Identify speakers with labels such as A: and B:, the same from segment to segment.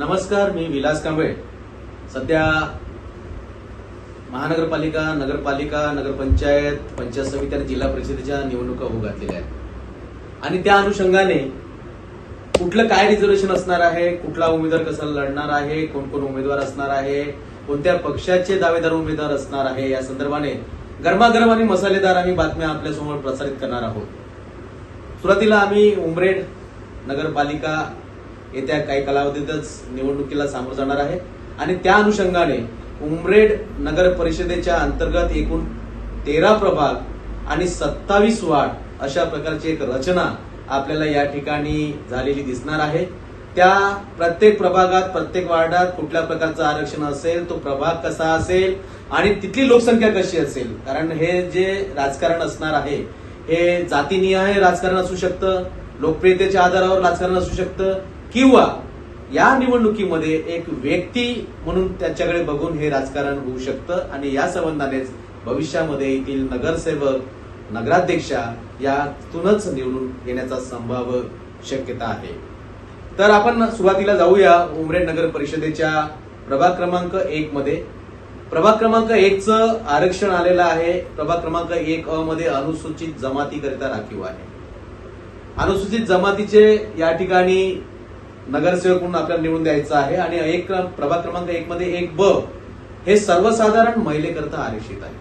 A: नमस्कार मी विलास कांबळे. सध्या महानगरपालिका नगरपालिका नगरपंचायत पंचायत समिती आणि जिल्हा परिषदेच्या निवडणुका होऊ घातलेल्या आहेत. आणि त्या अनुषंगाने कुठलं काय रिझर्वेशन असणार आहे कुठला उमेदवार कसा लढणार आहे कोण कोण उमेदवार असणार आहे कोणत्या पक्षाचे दावेदार उमेदवार असणार आहे या संदर्भाने गरमागरम आणि मसालेदार आम्ही बातम्या आपल्यासमोर प्रसारित करणार आहोत. सुरुवातीला आम्ही उमरेड नगरपालिका येत्या काही कालावधीतच निवडणुकीला सामोरं जाणार आहे. आणि त्या अनुषंगाने उमरेड नगर परिषदेच्या अंतर्गत एकूण तेरा प्रभाग आणि सत्तावीस वार्ड अशा प्रकारची एक रचना आपल्याला या ठिकाणी झालेली दिसणार आहे. त्या प्रत्येक प्रभागात प्रत्येक वार्डात कुठल्या प्रकारचं आरक्षण असेल तो प्रभाग कसा असेल आणि तिथली लोकसंख्या कशी असेल? कारण हे जे राजकारण असणार आहे हे जातीनिहाय राजकारण असू शकतं लोकप्रियतेच्या आधारावर राजकारण असू शकतं किंवा या निवडणुकीमध्ये एक व्यक्ती म्हणून त्याच्याकडे बघून हे राजकारण होऊ शकतं आणि या संबंधानेच भविष्यामध्ये येथील नगरसेवक नगराध्यक्षा यातूनच निवडून येण्याचा संभाव्य शक्यता आहे. तर आपण सुरुवातीला जाऊया उमरेड नगर परिषदेच्या प्रभाग क्रमांक एक मध्ये. प्रभाग क्रमांक एकचं आरक्षण आलेलं आहे. प्रभाग क्रमांक एक अ मध्ये अनुसूचित जमातीकरिता राखीव आहे. अनुसूचित जमातीचे या ठिकाणी नगरसेवक म्हणून आपल्याला निवडून द्यायचं आहे आणि एक क्रम- प्रभाग क्रमांक एक मध्ये एक ब हे सर्वसाधारण महिलेकरता आरक्षित आहे.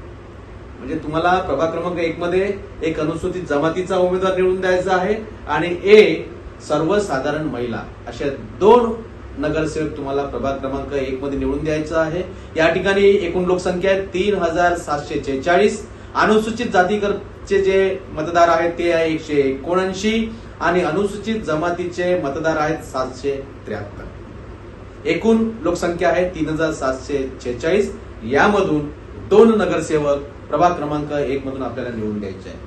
A: म्हणजे तुम्हाला प्रभाग क्रमांक एक मध्ये एक अनुसूचित जमातीचा उमेदवार निवडून द्यायचा आहे आणि ए सर्वसाधारण महिला. अशा दोन नगरसेवक तुम्हाला प्रभाग क्रमांक एक मध्ये निवडून द्यायचं आहे. या ठिकाणी एकूण लोकसंख्या आहे तीन हजार सातशे छेचाळीस अनुसूचित जातीकरचे जे मतदार आहेत ते आहे एकशे एकोणऐंशी. आणि अनुसूचित जमातीचे मतदार आहेत सातशे त्र्याहत्तर. एकूण लोकसंख्या आहे तीन हजार सातशे छेचाळीस यामधून दोन नगरसेवक प्रभाग क्रमांक एक मधून आपल्याला निवडून द्यायचे आहे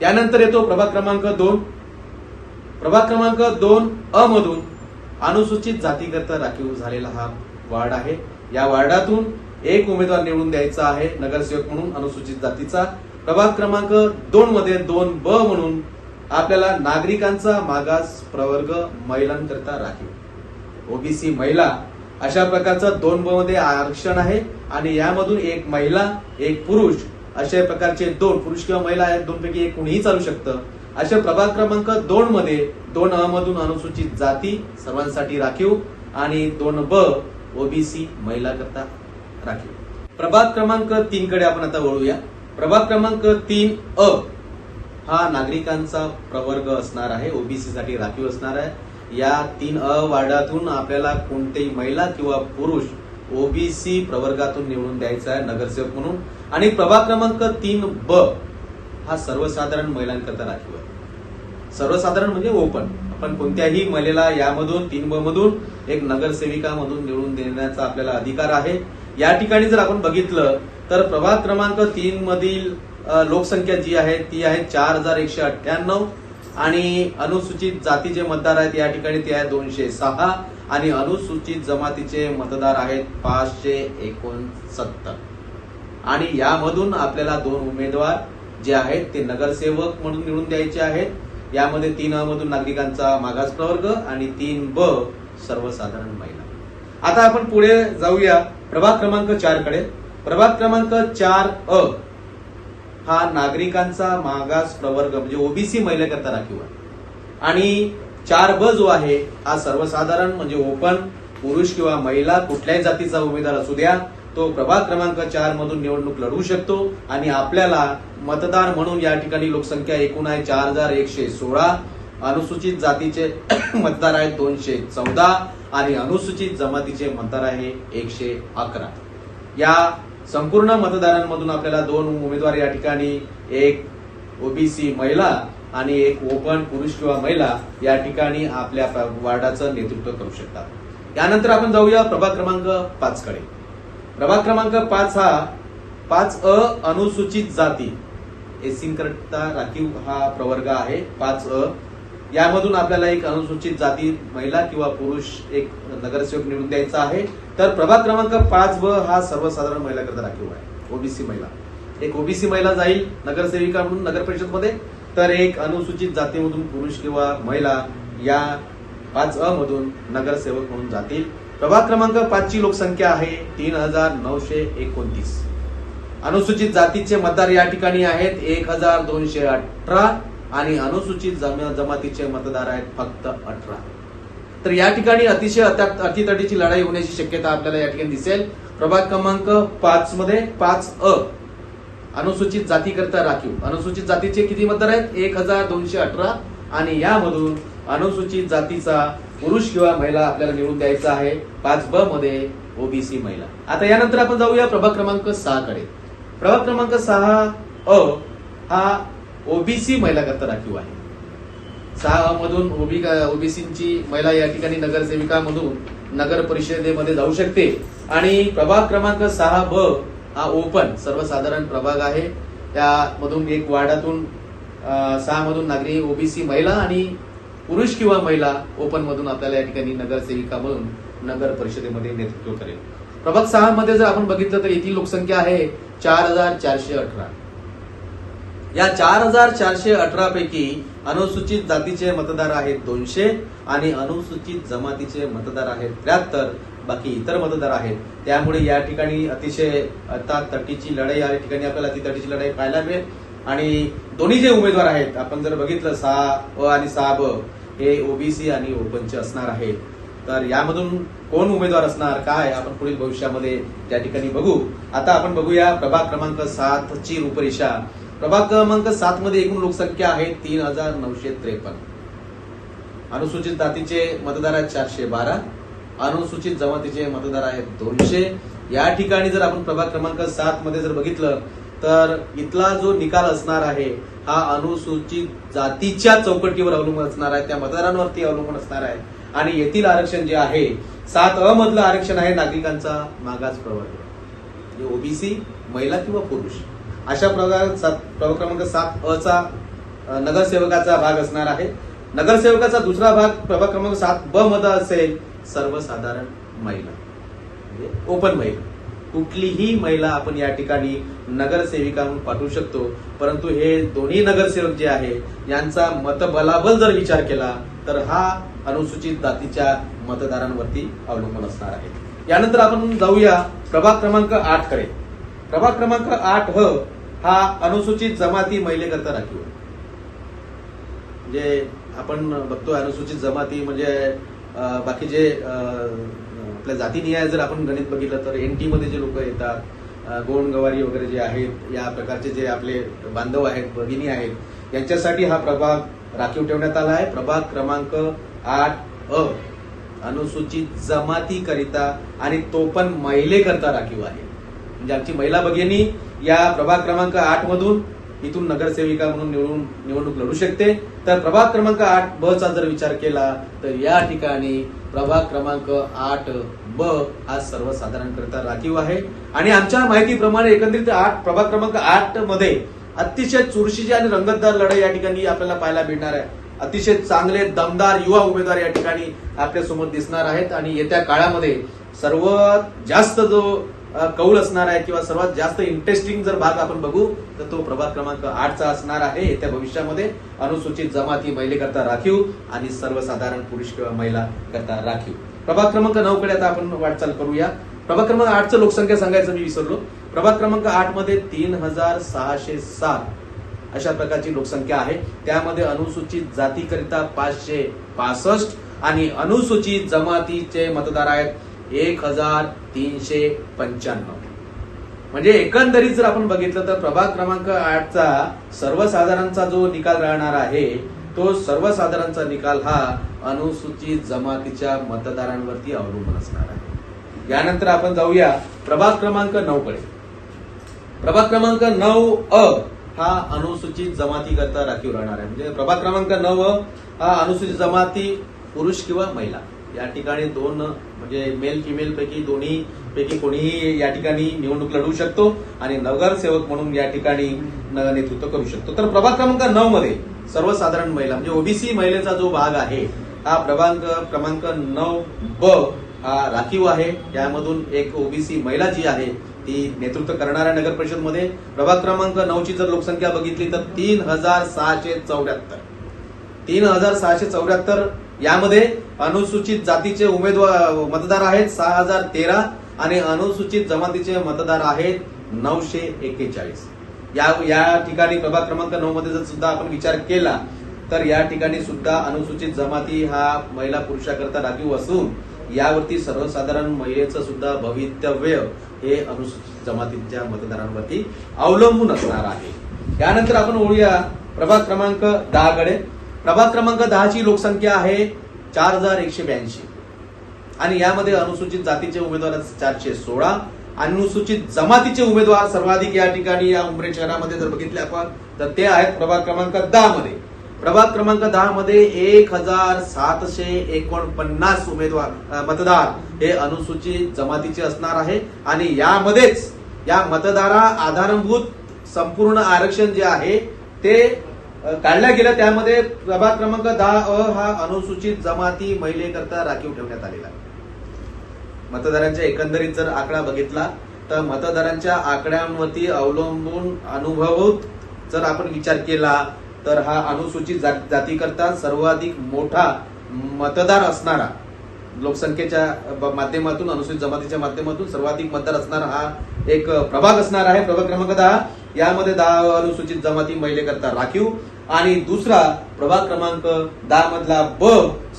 A: त्यानंतर येतो प्रभाग क्रमांक दोन. प्रभाग क्रमांक दोन अ मधून अनुसूचित जातीकरता राखीव झालेला हा वार्ड आहे. या वार्डातून एक उमेदवार निवडून द्यायचा आहे नगरसेवक म्हणून अनुसूचित जातीचा. प्रभाग क्रमांक दोन मध्ये दोन ब म्हणून आपल्याला नागरिकांचा मागास प्रवर्ग महिलांकरता राखीव ओबीसी महिला अशा प्रकारचं दोन मध्ये आरक्षण आहे आणि यामधून एक महिला एक पुरुष अशा प्रकारचे दोन पुरुष किंवा महिला आहेत दोन पैकी एक कुणीही चालू शकतं. अशा प्रभाग क्रमांक दोन मध्ये दोन अ मधून अनुसूचित जाती सर्वांसाठी राखीव आणि दोन ब ओबीसी महिला करता राखीव. प्रभाग क्रमांक तीन कडे आपण आता वळूया. प्रभाग क्रमांक तीन अ हा नागरिकांचा प्रवर्ग असणार आहे ओबीसी साठी राखीव असणार आहे. या तीन अ वार्डातून आपल्याला कोणतेही महिला किंवा पुरुष ओबीसी प्रवर्गातून निवडून द्यायचा आहे नगरसेवक म्हणून. आणि प्रभाग क्रमांक तीन ब हा सर्वसाधारण महिलांकरता राखीव आहे. सर्वसाधारण म्हणजे ओपन. आपण कोणत्याही महिलेला यामधून तीन ब मधून एक नगरसेविका मधून निवडून देण्याचा आपल्याला अधिकार आहे. या ठिकाणी जर आपण बघितलं तर प्रभाग क्रमांक तीन मधील लोकसंख्या जी आहे ती आहे चार हजार एकशे अठ्ठ्याण्णव आणि अनुसूचित जातीचे मतदार आहेत या ठिकाणी ते आहे दोनशे सहा आणि अनुसूचित जमातीचे मतदार आहेत पाचशे एकोणसत्तर. आणि यामधून आपल्याला दोन उमेदवार जे आहेत ते नगरसेवक म्हणून निवडून द्यायचे आहेत. यामध्ये तीन अ मधून नागरिकांचा मागास प्रवर्ग आणि तीन ब सर्वसाधारण महिला. आता आपण पुढे जाऊया. प्रभाग क्रमांक चारकडे प्रभाग क्रमांक चार अ हा नागरिकांचा मागास प्रवर्ग म्हणजे ओबीसी महिलेकरता राखीव आहे. आणि चार ब जो आहे हा सर्वसाधारण म्हणजे ओपन पुरुष किंवा महिला कुठल्याही जातीचा उमेदवार असू द्या तो प्रभाग क्रमांक चार मधून निवडणूक लढवू शकतो. आणि आपल्याला मतदार म्हणून या ठिकाणी लोकसंख्या एकूण आहे चार हजार एकशे सोळा अनुसूचित जातीचे मतदार आहेत दोनशे चौदा आणि अनुसूचित जमातीचे मतदार आहे एकशे अकरा. या संपूर्ण मतदारांमधून आपल्याला दोन उमेदवार या ठिकाणी एक ओबीसी महिला आणि एक ओपन पुरुष किंवा महिला या ठिकाणी आपल्या वार्डाचं नेतृत्व करू शकतात. यानंतर आपण जाऊया प्रभाग क्रमांक पाच कडे. प्रभाग क्रमांक पाच हा पाच अ अनुसूचित जाती. एसींकरता राखीव हा प्रवर्ग आहे. पाच अ यामधून आपल्याला एक अनुसूचित जाती महिला किंवा पुरुष एक नगरसेवक निवडून द्यायचा आहे. तर प्रभाग क्रमांक पाच ब हा सर्वसाधारण महिलाकरता राखीव आहे. ओबीसी महिला. एक ओबीसी महिला जाईल नगरसेविका म्हणून नगर परिषदमध्ये तर एक अनुसूचित जातीमधून पुरुष किंवा महिला या पाच अ मधून नगरसेवक म्हणून जातील. प्रभाग क्रमांक पाच ची लोकसंख्या आहे तीन हजार नऊशे एकोणतीस. अनुसूचित जातीचे मतदार या ठिकाणी आहेत. एक हजार दोनशे अठरा आणि अनुसूचित जमातीचे मतदार आहेत फक्त अठरा. तर या ठिकाणी अतिशय अतितटीची लढाई होण्याची शक्यता आपल्याला या ठिकाणी दिसेल. प्रभाग क्रमांक पाच मध्ये पाच अ. अनुसूचित जातीकरता राखीव. अनुसूचित जातीचे किती मतदार आहेत? एक हजार दोनशे अठरा. आणि यामधून अनुसूचित जातीचा पुरुष किंवा महिला आपल्याला निवडून द्यायचा आहे. पाच ब मध्ये ओबीसी महिला. आता यानंतर आपण जाऊया प्रभाग क्रमांक सहा कडे. प्रभाग क्रमांक सहा अ हा ओबीसी महिला करता राखीव आहे. सहा मधून ओबी ओबीसीची महिला या ठिकाणी नगरसेविका मधून नगर परिषदेमध्ये जाऊ शकते. आणि प्रभाग क्रमांक सहा ब हा ओपन सर्वसाधारण प्रभाग आहे. त्यामधून एक वार्डातून सहा मधून नागरी ओबीसी महिला आणि पुरुष किंवा महिला ओपन मधून आपल्याला या ठिकाणी नगरसेविका म्हणून नगर परिषदेमध्ये नेतृत्व करेल. प्रभाग सहा मध्ये जर आपण बघितलं तर येथील लोकसंख्या आहे चार हजार चारशे अठरा. या चार हजार चारशे अठरा पैकी अनुसूचित जातीचे मतदार आहेत दोनशे आणि अनुसूचित जमातीचे मतदार आहेत त्र्याहत्तर. बाकी इतर मतदार आहेत. त्यामुळे या ठिकाणी अतिशय आता तटीची लढाई या ठिकाणी आपल्याला ती तटीची लढाई पाहायला मिळेल. आणि दोन्ही जे उमेदवार आहेत आपण जर बघितलं सहा अ आणि सहा ब हे ओबीसी आणि ओपनचे असणार आहेत. तर यामधून कोण उमेदवार असणार काय आपण पुढील भविष्यामध्ये त्या ठिकाणी बघू. आता आपण बघूया प्रभाग क्रमांक सात ची रूपरेषा. प्रभाग क्रमांक सात मध्ये एकूण लोकसंख्या आहे तीन हजार नऊशे त्रेपन्न. अनुसूचित जातीचे मतदार आहेत चारशे बारा. अनुसूचित जमातीचे मतदार आहेत दोनशे. या ठिकाणी जर आपण प्रभाग क्रमांक सात मध्ये जर बघितलं तर इथला जो निकाल असणार आहे हा अनुसूचित जातीच्या चौकटीवर अवलंबून असणार आहे त्या मतदारांवरती अवलंबून असणार आहे. आणि येथील आरक्षण जे आहे सात अ मधलं आरक्षण आहे नागरिकांचा मागास प्रवर्ग. ओबीसी महिला किंवा पुरुष. अशा प्रकार सात प्रभाग क्रमांक सात अ चा नगरसेवकाचा भाग असणार आहे. नगरसेवकाचा दुसरा भाग प्रभाग क्रमांक सात ब मध्ये असेल. सर्वसाधारण महिला. म्हणजे ओपन महिला. कुठलीही महिला आपण या ठिकाणी नगरसेविका म्हणून पाठवू शकतो. परंतु हे दोन्ही नगरसेवक जे आहे यांचा मतबलाबल जर विचार केला तर हा अनुसूचित जातीच्या मतदारांवरती अवलंबून असणार आहे. यानंतर आपण जाऊया प्रभाग क्रमांक आठकडे प्रभाग क्रमांक आठ ह हा अनुसूचित जमाती महिलेकरता राखीव आहे. म्हणजे आपण बघतोय अनुसूचित जमाती म्हणजे बाकी बाकीचे आपल्या जातीनिहाय जर आपण गणित बघितलं तर एन टीमध्ये जे लोक येतात गोंड गवारी वगैरे जे आहेत या प्रकारचे जे आपले बांधव आहेत भगिनी आहेत यांच्यासाठी हा प्रभाग राखीव ठेवण्यात आला आहे प्रभाग क्रमांक आठ अ अनुसूचित जमातीकरिता आणि तो पण महिलेकरता राखीव आहे म्हणजे आमची महिला भगिनी या प्रभाग क्रमांक आठ मधून इथून नगरसेविका म्हणून निवडून निवडणूक लढू शकते. तर प्रभाग क्रमांक आठ ब चा जर विचार केला तर या ठिकाणी प्रभाग क्रमांक आठ ब हा सर्वसाधारणकरिता राखीव आहे. आणि आमच्या माहितीप्रमाणे एकंदरीत आठ प्रभाग क्रमांक आठमध्ये अतिशय चुरशीची आणि रंगतदार लढाई या ठिकाणी आपल्याला पाहायला मिळणार आहे. अतिशय चांगले दमदार युवा उमेदवार या ठिकाणी आपल्यासमोर दिसणार आहेत. आणि येत्या काळामध्ये सर्वात जास्त जो कौल असणार आहे किंवा सर्वात जास्त इंटरेस्टिंग जर भाग आपण बघू तर तो प्रभाग क्रमांक आठचा असणार आहे. येत्या भविष्यामध्ये अनुसूचित जमाती महिलेकरता राखीव आणि सर्वसाधारण पुरुष किंवा महिला करता राखीव. प्रभाग क्रमांक नऊ कडे आता आपण वाटचाल करूया. प्रभाग क्रमांक आठचं लोकसंख्या सांगायचं मी विसरलो. प्रभाग क्रमांक आठमध्ये तीन हजार सहाशे सात अशा प्रकारची लोकसंख्या आहे. त्यामध्ये अनुसूचित जातीकरिता पाचशे पासष्ट आणि अनुसूचित जमातीचे मतदार आहेत एक हजार तीनशे पंच्याण्णव. म्हणजे एकंदरीत जर आपण बघितलं तर प्रभाग क्रमांक आठचा सर्वसाधारणचा जो निकाल राहणार आहे तो सर्वसाधारणचा निकाल हा अनुसूचित जमातीच्या मतदारांवरती अवलंबून असणार आहे. यानंतर आपण जाऊया प्रभाग क्रमांक नऊ कडे प्रभाग क्रमांक नऊ अ हा अनुसूचित जमातीकरता राखीव राहणार आहे. म्हणजे प्रभाग क्रमांक नऊ अ हा अनुसूचित जमाती पुरुष किंवा महिला. या ठिकाणी दोन म्हणजे मेल फिमेल पैकी दोन्ही पैकी कोणीही या ठिकाणी निवडणूक लढवू शकतो आणि नगरसेवक म्हणून या ठिकाणी न- नेतृत्व करू शकतो. तर प्रभाग क्रमांक नऊ मध्ये सर्वसाधारण महिला म्हणजे ओबीसी महिलेचा जो भाग आहे हा प्रभाग क्रमांक नऊ ब हा राखीव आहे. यामधून एक ओबीसी महिला जी आहे ती नेतृत्व करणाऱ्या नगर परिषदमध्ये प्रभाग क्रमांक नऊची जर लोकसंख्या बघितली तर तीन हजार सहाशे चौऱ्याहत्तर. तीन हजार सहाशे चौऱ्याहत्तर यामध्ये अनुसूचित जातीचे उमेदवार मतदार आहेत सहा हजार तेरा आणि अनुसूचित जमातीचे मतदार आहेत नऊशे एक्केचाळीस या या ठिकाणी प्रभाग क्रमांक नऊ मध्ये जर सुद्धा आपण विचार केला तर या ठिकाणी सुद्धा अनुसूचित जमाती हा महिला पुरुषाकरता राखीव असून यावरती सर्वसाधारण महिलेचं सुद्धा भवितव्य हे अनुसूचित जमातीच्या मतदारांवरती अवलंबून असणार आहे. त्यानंतर आपण ओळूया प्रभाग क्रमांक दहाकडे. प्रभाग क्रमांक दहाची लोकसंख्या आहे चार हजार एकशे ब्याऐंशी. आणि यामध्ये अनुसूचित जातीचे उमेदवार चारशे सोळा अनुसूचित जमातीचे उमेदवार सर्वाधिक या ठिकाणी या उमरे शहरामध्ये जर बघितले आपण तर ते आहेत प्रभाग क्रमांक दहा मध्ये प्रभाग क्रमांक दहा मध्ये एक हजार सातशे एकोणपन्नास उमेदवार मतदार हे अनुसूचित जमातीचे असणार आहे. आणि यामध्येच या मतदारा आधारभूत संपूर्ण आरक्षण जे आहे ते काढल्या गेलं त्यामध्ये प्रभाग क्रमांक दहा अ हा अनुसूचित जमाती महिलेकरता राखीव ठेवण्यात आलेला मतदारांच्या एकंदरीत जर आकडा बघितला तर मतदारांच्या आकड्यांवरती अवलंबून अनुभवत जर आपण विचार केला तर हा अनुसूचित जातीकरता सर्वाधिक मोठा मतदार असणारा लोकसंख्येच्या माध्यमातून अनुसूचित जमातीच्या माध्यमातून सर्वाधिक मतदार असणारा हा एक प्रभाग असणार आहे. प्रभाग क्रमांक दहा यामध्ये दहा अनुसूचित जमाती महिलेकरता राखीव आणि दुसरा प्रभाग क्रमांक दहा मधला ब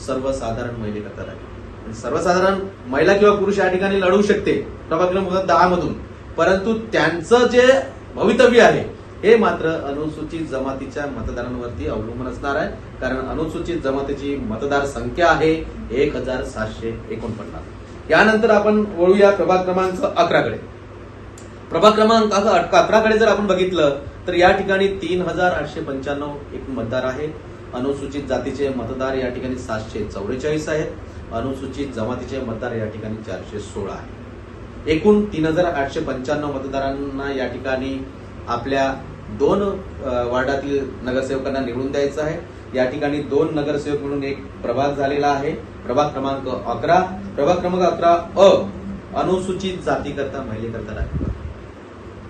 A: सर्वसाधारण महिलेकरता राखीव सर्वसाधारण महिला किंवा पुरुष या ठिकाणी लढवू शकते. प्रभाग क्रमांक दहा मधून. परंतु त्यांचं जे भवितव्य आहे हे मात्र अनुसूचित जमातीच्या मतदारांवरती अवलंबून असणार आहे. कारण अनुसूचित जमातीची मतदार संख्या आहे एक हजार सातशे एकोणपन्नास. यानंतर आपण वळूया प्रभाग क्रमांक अकराकडे. प्रभाग क्रमांक अकराकडे जर आपण बघितलं तर या ठिकाणी तीन हजार आठशे पंच्याण्णव एक मतदार आहेत अनुसूचित जातीचे मतदार या ठिकाणी सातशे चौवेचाळीस आहेत. अनुसूचित जमातीचे मतदार या ठिकाणी चारशे सोळा आहेत. एकूण तीन हजार आठशे पंच्याण्णव मतदारांना या ठिकाणी आपल्या दोन वार्डातील नगरसेवकांना निवडून द्यायचं आहे. या ठिकाणी दोन नगरसेवक म्हणून एक प्रभाग झालेला आहे. प्रभाग क्रमांक अकरा. प्रभाग क्रमांक अकरा अ अनुसूचित जातीकरता महिलेकरता राखला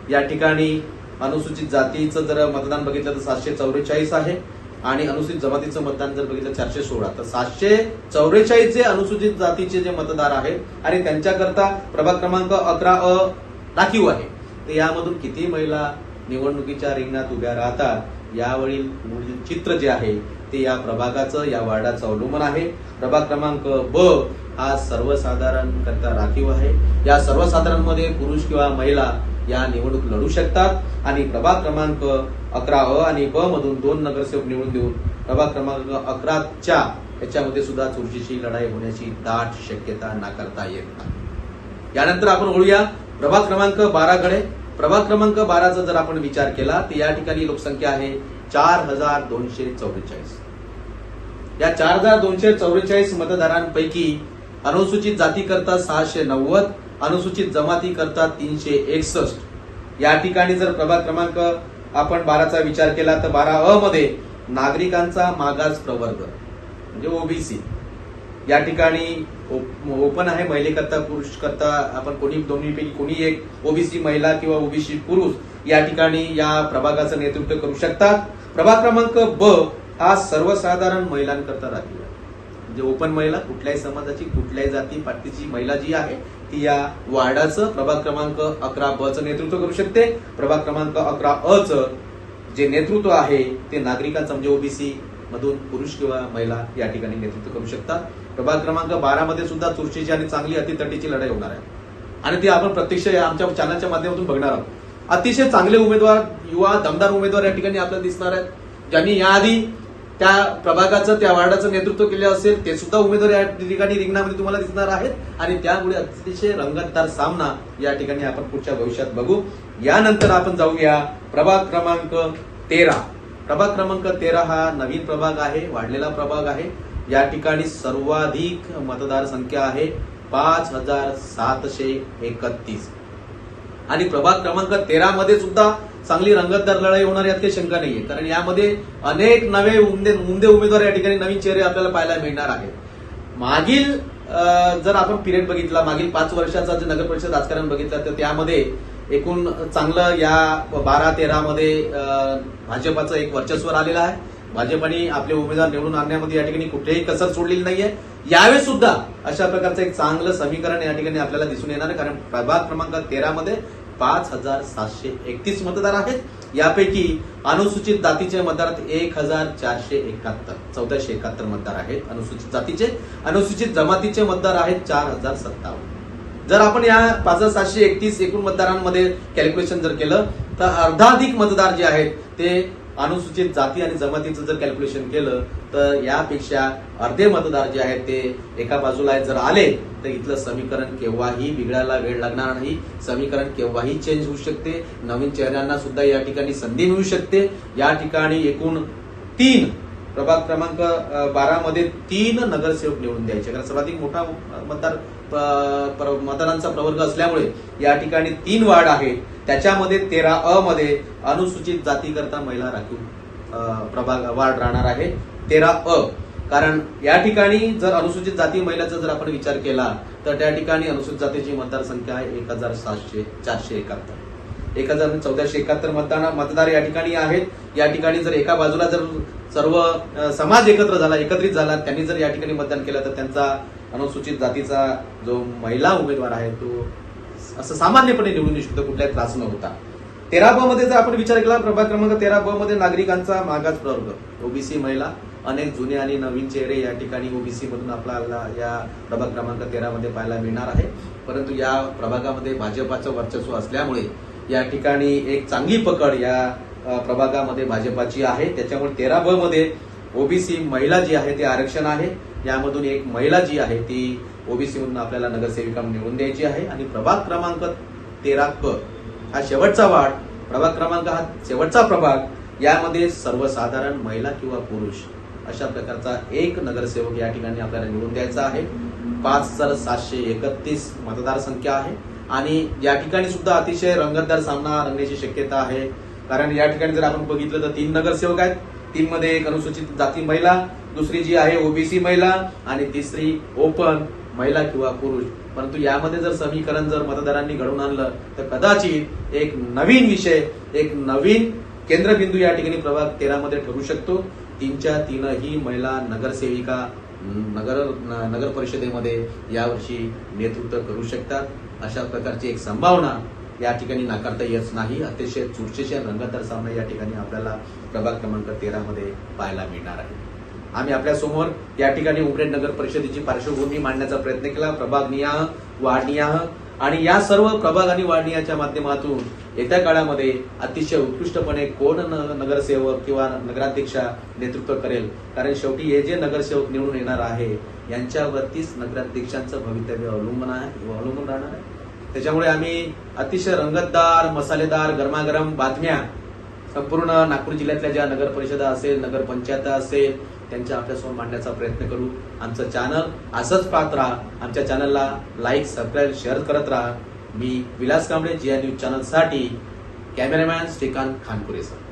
A: या ठिकाणी अनुसूचित जातीचं जर मतदान बघितलं तर सातशे चौवेचाळीस आहे. आणि अनुसूचित जमातीचं मतदान जर बघितलं चारशे सोळा. तर सातशे चौवेचाळीसचे अनुसूचित जातीचे जे मतदार आहेत आणि त्यांच्याकरता प्रभाग क्रमांक अकरा अ राखीव आहे. तर यामधून किती महिला निवडणुकीच्या रिंगणात उभ्या राहतात यावेळी चित्र जे आहे ते या प्रभागाचं या वार्डाचं अवलंबून आहे. प्रभाग क्रमांक ब हा सर्वसाधारण करता राखीव आहे. या सर्वसाधारणमध्ये पुरुष किंवा महिला या निवडणूक लढू शकतात. आणि प्रभाग क्रमांक अकरा अ आणि ब मधून दोन नगरसेवक निवडून देऊन प्रभाग क्रमांक अकराच्या याच्यामध्ये सुद्धा चुरशीची लढाई होण्याची दाट शक्यता नाकारता येत नाही. यानंतर आपण वळूया प्रभाग क्रमांक बाराकडे प्रभाग क्रमांक बाराचा जर आपण विचार केला तर या ठिकाणी लोकसंख्या आहे चार हजार दोनशे चौवेचाळीस. या चार हजार दोनशे चौवेचाळीस मतदारांपैकी अनुसूचित जाती करता सहाशे नव्वद अनुसूचित जमाती करता तीनशे एकसष्ट या ठिकाणी जर प्रभाग क्रमांक आपण बाराचा विचार केला तर बारा अ मध्ये नागरिकांचा मागास प्रवर्ग म्हणजे ओबीसी या ठिकाणी ओपन आहे महिलेकरता पुरुष करता आपण कोणी दोन्हीपैकी कोणी एक ओबीसी महिला किंवा ओबीसी पुरुष या ठिकाणी या प्रभागाचं नेतृत्व करू शकतात. प्रभाग क्रमांक ब हा सर्वसाधारण महिलांकरता राखीव म्हणजे ओपन महिला कुठल्याही समाजाची कुठल्याही जाती पाटीची महिला जी आहे ती या वार्डाचं प्रभाग क्रमांक अकरा ब चं नेतृत्व करू शकते. प्रभाग क्रमांक अकरा अ चं जे नेतृत्व आहे ते नागरिकांचं म्हणजे ओबीसी मधून पुरुष किंवा महिला या ठिकाणी नेतृत्व करू शकतात. प्रभाग क्रमांक बारा मध्ये सुद्धा चुरशीची आणि चांगली अतितटीची लढाई होणार आहे. आणि ती आपण प्रत्यक्ष या आमच्या चॅनलच्या माध्यमातून बघणार आहोत. अतिशय चांगले उमेदवार युवा दमदार उमेदवार या ठिकाणी आपल्याला दिसणार आहेत. ज्यांनी याआधी त्या प्रभागाचं त्या वार्डाचं नेतृत्व केलं असेल ते सुद्धा उमेदवार या ठिकाणी रिंगणामध्ये तुम्हाला दिसणार आहेत. आणि त्यामुळे अतिशय रंगतदार सामना या ठिकाणी आपण पुढच्या भविष्यात बघू. यानंतर आपण जाऊया प्रभाग क्रमांक तेरा. प्रभाग क्रमांक तेरा हा नवीन प्रभाग आहे वाढलेला प्रभाग आहे. या ठिकाणी सर्वाधिक मतदार संख्या आहे पाच हजार सातशे एकतीस. आणि प्रभाग क्रमांक तेरा मध्ये सुद्धा चांगली रंगतदार लढाई होणार यात काही शंका नाहीये. कारण यामध्ये अनेक नवे उमदे उमदे उमेदवार या ठिकाणी नवीन चेहरे आपल्याला पाहायला मिळणार आहेत. मागील जर आपण पिरियड बघितला मागील पाच वर्षाचा जे नगर परिषद राजकारण बघितलं तर त्यामध्ये एकूण चांगलं या बारा तेरामध्ये भाजपाचं एक वर्चस्व आलेलं आहे. भाजपने आपले उमेदवार निवडून आणण्यामध्ये या ठिकाणी कुठेही कसर सोडलेली नाहीये. यावेळेस सुद्धा अशा प्रकारचं एक चांगलं समीकरण या ठिकाणी आपल्याला दिसून येणार आहे. कारण प्रभाग क्रमांक तेरामध्ये पाच हजार सातशे एकतीस मतदार आहेत. यापैकी अनुसूचित जातीचे मतदार एक हजार चारशे एकाहत्तर. चौदाशे एकाहत्तर मतदार आहेत अनुसूचित जातीचे. अनुसूचित जमातीचे मतदार आहेत चार हजार सत्तावन्न. जर आपण या पाच हजार सातशे एकतीस एकूण मतदारांमध्ये कॅल्क्युलेशन जर केलं तर अर्धाधिक मतदार जे आहेत ते अनुसूचित जाती आणि जमातीचं जर कॅल्क्युलेशन केलं तर यापेक्षा अर्धे मतदार जे आहेत ते एका बाजूला जर आले तर इथलं समीकरण केव्हाही बिघडायला वेळ लागणार नाही. समीकरण केव्हाही चेंज होऊ शकते. नवीन चेहऱ्यांना सुद्धा या ठिकाणी संधी मिळू शकते. या ठिकाणी एकूण तीन प्रभाग क्रमांक बारामध्ये तीन नगरसेवक निवडून द्यायचे. कारण सर्वाधिक मोठा मतदार प- मतदारांचा प्रवर्ग असल्यामुळे या ठिकाणी तीन वार्ड आहेत. त्याच्यामध्ये तेरा अ मध्ये अनुसूचित जातीकरता महिला राखीव प्रभाग वार्ड राहणार आहे. तेरा अ. कारण या ठिकाणी जर अनुसूचित जाती महिलाचा जर आपण विचार केला तर त्या ठिकाणी अनुसूचित जातीची मतदारसंख्या आहे एक हजार सातशे चारशे एकाहत्तर. एक हजार चौदाशे एकाहत्तर मतदान मतदार या ठिकाणी आहेत. या ठिकाणी जर एका बाजूला जर सर्व समाज एकत्र झाला एकत्रित झाला त्यांनी जर या ठिकाणी मतदान केलं तर त्यांचा अनुसूचित जातीचा जो महिला उमेदवार आहे तो असं सामान्यपणे निवडून येऊ शकतो कुठलाही त्रास न होता. तेरा ब मध्ये जर आपण विचार केला प्रभाग क्रमांक तेरा ब मध्ये नागरिकांचा मागास प्रवर्ग ओबीसी महिला अनेक जुने आणि नवीन चेहरे या ठिकाणी ओबीसी मधून आपल्याला या प्रभाग क्रमांक तेरा मध्ये पाहायला मिळणार आहे. परंतु या प्रभागामध्ये भाजपाचं वर्चस्व असल्यामुळे या ठिकाणी एक चांगली पकड या प्रभागामध्ये भाजपाची आहे. त्याच्यामुळे तेरा ब मध्ये ओबीसी महिला जी आहे ते आरक्षण आहे. यामधून एक महिला जी आहे ती ओबीसी मधून आपल्याला नगरसेविका म्हणून निवडून द्यायची आहे. आणि प्रभाग क्रमांक तेरा क हा शेवटचा वाट प्रभाग क्रमांक हा शेवटचा प्रभाग. यामध्ये सर्वसाधारण महिला किंवा पुरुष अशा प्रकारचा एक नगरसेवक या ठिकाणी आपल्याला निवडून द्यायचा आहे. पाच हजार सातशे एकतीस मतदार संख्या आहे. आणि या ठिकाणी सुद्धा अतिशय रंगतदार सामना रंगण्याची शक्यता आहे. कारण या ठिकाणी जर आपण बघितलं तर तीन नगरसेवक आहेत. तीन मध्ये एक अनुसूचित जाती महिला दुसरी जी आहे ओबीसी महिला आणि तिसरी ओपन महिला किंवा पुरुष. परंतु यामध्ये जर समीकरण जर मतदारांनी घडवून आणलं तर कदाचित एक नवीन विषय एक नवीन केंद्रबिंदू या ठिकाणी प्रभाग तेरामध्ये ठरू शकतो. तीनच्या तीनही महिला नगरसेविका नगर नगर परिषदेमध्ये यावर्षी नेतृत्व करू शकतात. अशा प्रकारची एक संभावना या ठिकाणी नाकारता येत नाही. अतिशय चुरशीचे रंगतदार सामना या ठिकाणी आपल्याला प्रभाग क्रमांक तेरामध्ये पाहायला मिळणार आहे. आम्ही आपल्यासमोर या ठिकाणी उमरेड नगर परिषदेची पार्श्वभूमी मांडण्याचा प्रयत्न केला. प्रभाग नियाह वार्ड आणि या सर्व प्रभाग आणि वाढनियाच्या माध्यमातून येत्या काळामध्ये अतिशय उत्कृष्टपणे कोण नगरसेवक किंवा नगराध्यक्षा नेतृत्व करेल? कारण शेवटी हे जे नगरसेवक निवडून येणार आहे यांच्यावरतीच नगराध्यक्षांचं भवितव्य अवलंबून आहे अवलंबून राहणार आहे. त्याच्यामुळे आम्ही अतिशय रंगतदार मसालेदार गरमागरम बातम्या संपूर्ण नागपूर जिल्ह्यातल्या ज्या नगर परिषदा असेल नगर पंचायत असेल त्यांच्या आपल्यासमोर मांडण्याचा प्रयत्न करू. आमचं चॅनल असंच पाहत राहा. आमच्या चॅनलला लाईक सबस्क्राईब शेअर करत राहा. मी Vilas Kamble G I news चॅनलसाठी cameraman Shrikant Khanpure sir